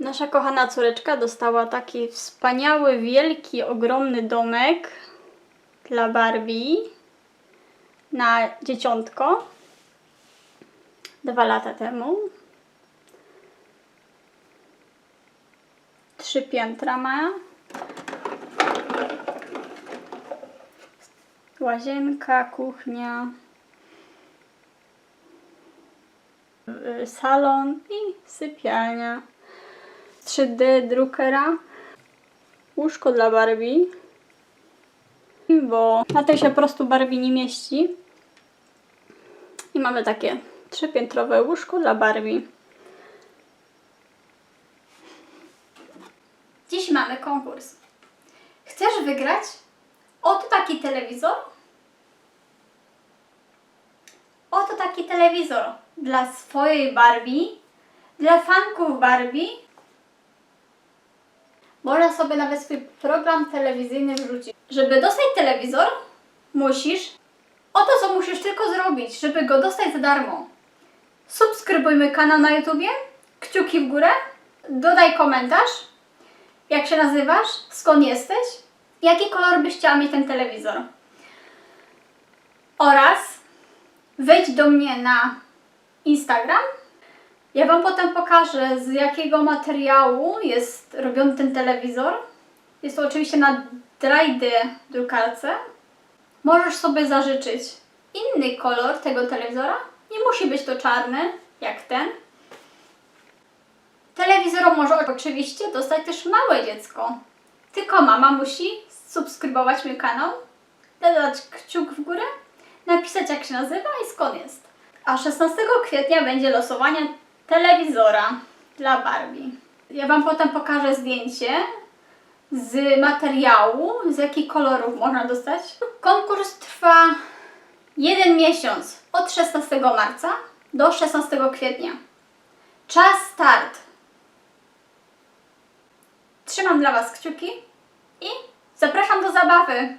Nasza kochana córeczka dostała taki wspaniały, wielki, ogromny domek dla Barbie na dzieciątko dwa lata temu. Trzy piętra ma. Łazienka, kuchnia, y, salon i sypialnia. 3D druckera, łóżko dla Barbie, bo na tej się po prostu Barbie nie mieści. I mamy takie trzypiętrowe łóżko dla Barbie. Dziś mamy konkurs. Chcesz wygrać oto taki telewizor? Oto taki telewizor dla swojej Barbie, dla fanków Barbie. Można sobie nawet swój program telewizyjny wrzucić. Żeby dostać telewizor, musisz. Oto co musisz tylko zrobić, żeby go dostać za darmo. Subskrybujmy kanał na YouTubie, kciuki w górę, dodaj komentarz, jak się nazywasz, skąd jesteś, jaki kolor byś chciała mieć ten telewizor. Oraz wejdź do mnie na Instagram. Ja Wam potem pokażę, z jakiego materiału jest robiony ten telewizor. Jest to oczywiście na 3D drukarce. Możesz sobie zażyczyć inny kolor tego telewizora. Nie musi być to czarny, jak ten. Telewizor może oczywiście dostać też małe dziecko. Tylko mama musi subskrybować mój kanał, dodać kciuk w górę, napisać jak się nazywa i skąd jest. A 16 kwietnia będzie losowanie telewizora dla Barbie. Ja Wam potem pokażę zdjęcie z materiału, z jakich kolorów można dostać. Konkurs trwa jeden miesiąc od 16 marca do 16 kwietnia. Czas start. Trzymam dla Was kciuki i zapraszam do zabawy.